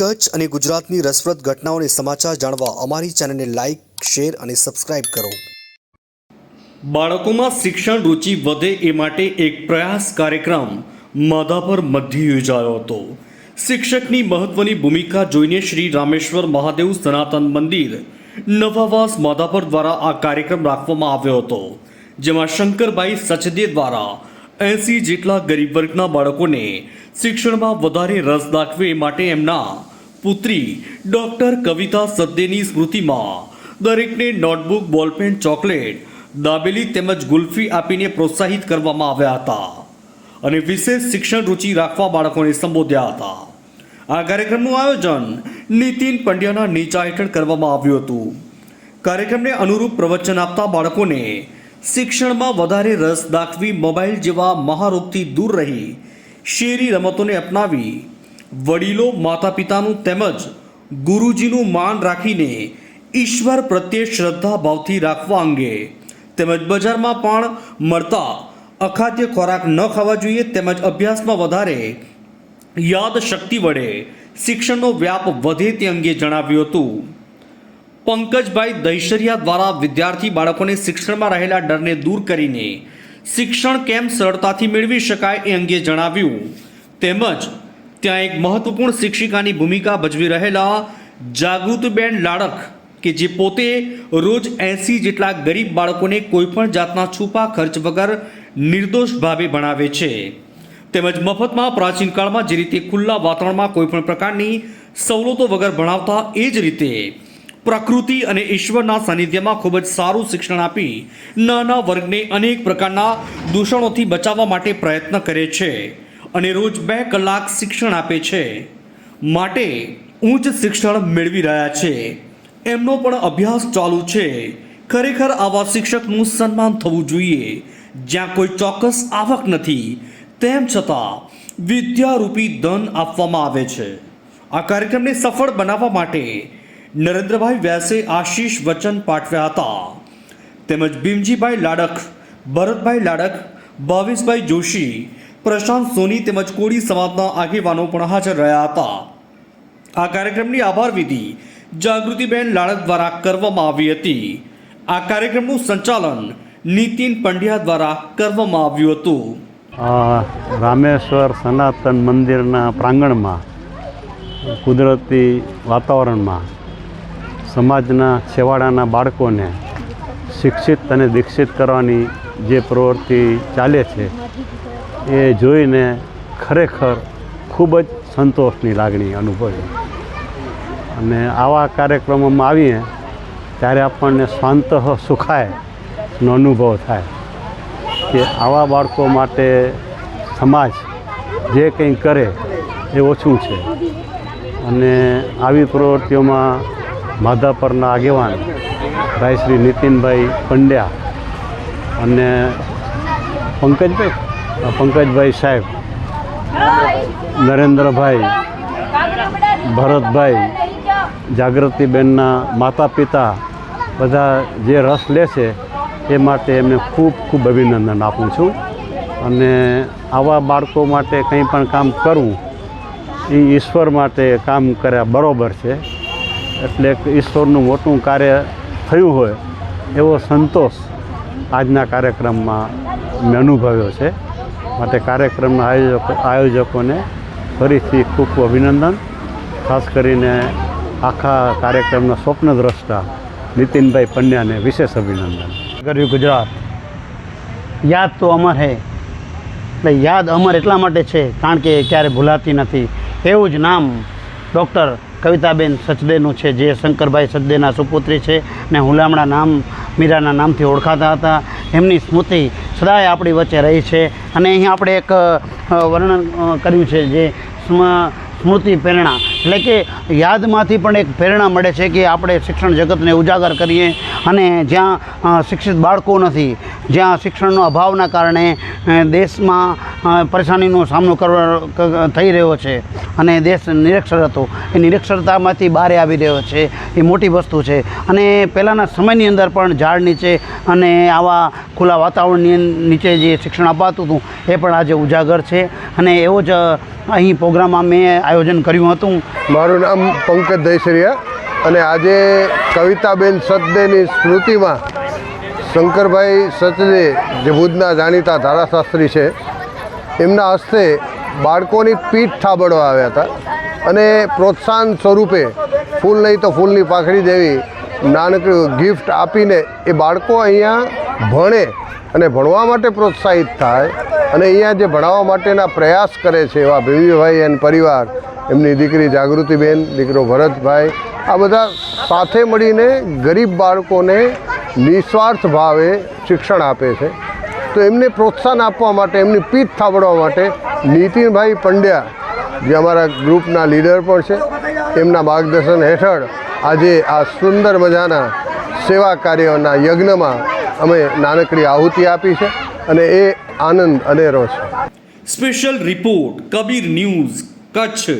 કચ્છ અને ગુજરાતની રસપ્રદ ઘટનાઓને સમાચાર જાણવા અમારી ચેનલને લાઇક શેર અને સબસ્ક્રાઇબ કરો. બાળકોમાં શિક્ષણ રુચિ વધે એ માટે એક પ્રયાસ કાર્યક્રમ માધાપર મધ્ય યોજાયો હતો. શિક્ષકની મહત્વની ભૂમિકા જોઈને શ્રી રામેશ્વર મહાદેવ સનાતન મંદિર નવાવાસ માધાપર દ્વારા આ કાર્યક્રમ રાખવામાં આવ્યો હતો, જેમાં શંકરભાઈ સચદે દ્વારા એસી જેટલા ગરીબ વર્ગના બાળકોને શિક્ષણમાં વધારે રસ દાખવે એ માટે એમના પુત્રી, ડૉક્ટર કવિતા સદ્દેની સ્મૃતિમાં. દરેકને નોટબુક, બોલપેન, ચોકલેટ, દાબેલી તેમજ ગુલ્ફી આપીને પ્રોત્સાહિત કરવામાં આવ્યા હતા અને વિશેષ શિક્ષણ રુચિ રાખવા બાળકોને સંબોધ્યા હતા. આ કાર્યક્રમનું આયોજન નીતિન પંડ્યાના નીચા હેઠળ કરવામાં આવ્યું હતું. કાર્યક્રમને અનુરૂપ પ્રવચન આપતા બાળકોને શિક્ષણમાં વધારે રસ દાખવી મોબાઈલ જેવા મહારોગથી દૂર રહી શેરી રમતોને અપનાવી વડીલો માતા પિતાનું તેમજ ગુરુજીનું માન રાખીને ઈશ્વર પ્રત્યે શ્રદ્ધા ભાવથી રાખવા અંગે તેમજ બજારમાં પણ મળતા અખાદ્ય ખોરાક ન ખાવા જોઈએ તેમજ અભ્યાસમાં વધારે યાદ શક્તિ વડે શિક્ષણનો વ્યાપ વધે તે અંગે જણાવ્યું હતું. પંકજભાઈ દહીશરિયા દ્વારા વિદ્યાર્થી બાળકોને શિક્ષણમાં રહેલા ડરને દૂર કરીને શિક્ષણ કેમ સરળતાથી મેળવી શકાય એ અંગે જણાવ્યું. તેમજ ત્યાં એક મહત્વપૂર્ણ શિક્ષિકાની ભૂમિકા ભજવી રહેલા જાગૃતબેન લાડક કે જે પોતે રોજ એંસી જેટલા ગરીબ બાળકોને કોઈપણ જાતના છુપા ખર્ચ વગર નિર્દોષ ભાવે ભણાવે છે. તેમજ મફતમાં પ્રાચીન કાળમાં જે રીતે ખુલ્લા વાતાવરણમાં કોઈપણ પ્રકારની સવલતો વગર ભણાવતા એ જ રીતે પ્રકૃતિ અને ઈશ્વરના સાનિધ્યમાં ખૂબ જ સારું શિક્ષણ આપી નાના વર્ગને અનેક પ્રકારના દૂષણોથી બચાવવા માટે પ્રયત્ન કરે છે. અને રોજ બે કલાક શિક્ષણ આપે છે. માટે ઉચ્ચ શિક્ષણ મેળવી રહ્યા છે. એમનો પણ અભ્યાસ ચાલુ છે. ખરેખર આવા શિક્ષકનું સન્માન થવું જોઈએ. જ્યાં કોઈ ચોક્કસ આવક નથી, તેમ છતાં વિદ્યારૂપી ધન આપવામાં આવે છે. આ કાર્યક્રમને સફળ બનાવવા માટે નરેન્દ્રભાઈ વ્યાસે આશીષ વચન પાઠવ્યા હતા. તેમજ ભીમજીભાઈ લાડક ભરતભાઈ લાડક ભાવેશભાઈ જોશી પ્રશાંત સોની તેમજ કોળી સમાજના આગેવાનો પણ હાજર રહ્યા હતા. આ કાર્યક્રમની આભાર વિધિ જાગૃતિબેન લાડક દ્વારા કરવામાં આવી હતી. આ કાર્યક્રમનું સંચાલન નીતિન પંડ્યા દ્વારા કરવામાં આવ્યું હતું. રામેશ્વર સનાતન મંદિરના પ્રાંગણમાં, કુદરતી વાતાવરણમાં, સમાજના છેવાડાના બાળકોને શિક્ષિત અને દીક્ષિત કરવાની જે પ્રવૃત્તિ ચાલે છે એ જોઈને ખરેખર ખૂબ જ સંતોષની લાગણી અનુભવી. અને આવા કાર્યક્રમોમાં આવીએ, ત્યારે આપણને શાંત સુખાય નો અનુભવ થાય કે આવા બાળકો માટે સમાજ જે કંઈ કરે એ ઓછું છે. અને આવી પ્રવૃત્તિઓમાં માધાપરના આગેવાન ભાઈ શ્રી નીતિનભાઈ પંડ્યા અને પંકજભાઈ પંકજભાઈ સાહેબ, નરેન્દ્રભાઈ, ભરતભાઈ, જાગૃતિબેનના માતા પિતા બધા જે રસ લે છે એ માટે એમને ખૂબ ખૂબ અભિનંદન આપું છું. અને આવા બાળકો માટે કંઈ પણ કામ કરવું એ ઈશ્વર માટે કામ કર્યા બરોબર છે. એટલે ઈશ્વરનું મોટું કાર્ય થયું હોય એવો સંતોષ આજના કાર્યક્રમમાં મેં અનુભવ્યો છે. માટે કાર્યક્રમના આયોજકો આયોજકોને ફરીથી ખૂબ અભિનંદન. ખાસ કરીને આખા કાર્યક્રમના સ્વપ્નદ્રષ્ટા નીતિનભાઈ પંડ્યાને વિશેષ અભિનંદન. કર્યું ગુજરાત. યાદ તો અમર હે, એટલે યાદ અમર એટલા માટે છે, કારણ કે ક્યારે ભૂલાતી નથી. એવું જ નામ ડૉક્ટર કવિતાબેન સચદેનું છે, જે શંકરભાઈ સચદેના સુપુત્રી છે, ને હુલામણા નામ, મીરાના નામથી ઓળખાતા હતા. એમની સ્મૃતિ સદાય આપણી વચ્ચે રહી છે. અને અહીં આપણે એક વર્ણન કર્યું છે જે સ્મ- સ્મૃતિ પ્રેરણા. એટલે કે યાદમાંથી પણ એક પ્રેરણા મળે છે કે આપણે શિક્ષણ જગતને ઉજાગર કરીએ. અને જ્યાં શિક્ષિત બાળકો નથી, જ્યાં શિક્ષણનો અભાવના કારણે દેશમાં પરેશાનીનો સામનો કરવા થઈ રહ્યો છે. અને દેશ નિરક્ષર હતો. એ નિરક્ષરતામાંથી બહાર આવી રહ્યો છે. એ મોટી વસ્તુ છે. અને પહેલાંના સમયની અંદર પણ ઝાડ નીચે અને આવા ખુલ્લા વાતાવરણની નીચે જે શિક્ષણ અપાતું હતું, એ પણ આજે ઉજાગર છે. અને એવો જ અહીં પ્રોગ્રામમાં મેં આયોજન કર્યું હતું. મારું નામ પંકજ દહીસરિયા અને આજે કવિતાબેન સચદેની સ્મૃતિમાં શંકરભાઈ સચદે જે ભુજના જાણીતા ધારાશાસ્ત્રી છે, એમના હસ્તે બાળકોની પીઠ થાબડવા આવ્યા હતા અને પ્રોત્સાહન સ્વરૂપે ફૂલ નહીં તો ફૂલની પાખડી દેવી નાનકડું ગિફ્ટ આપીને એ બાળકો અહીંયા ભણે અને ભણવા માટે પ્રોત્સાહિત થાય અને અહીંયા જે ભણાવવા માટેના પ્રયાસ કરે છે એવા ભીવીભાઈ અને પરિવાર એમની દીકરી જાગૃતિબેન, દીકરો ભરતભાઈ, આ બધા સાથે મળીને ગરીબ બાળકોને નિસ્વાર્થ ભાવે શિક્ષણ આપે છે. તો એમને પ્રોત્સાહન આપવા માટે, એમની પીઠ થાબડવા માટે નીતિનભાઈ પંડ્યા, જે અમારા ગ્રુપના લીડર પણ છે, એમના માર્ગદર્શન હેઠળ આજે આ સુંદર મજાના સેવા કાર્યોના યજ્ઞમાં અમે નાનકડી આહુતિ આપી છે અને એ આનંદ અનેરો છે. Special report Kabir news Kutch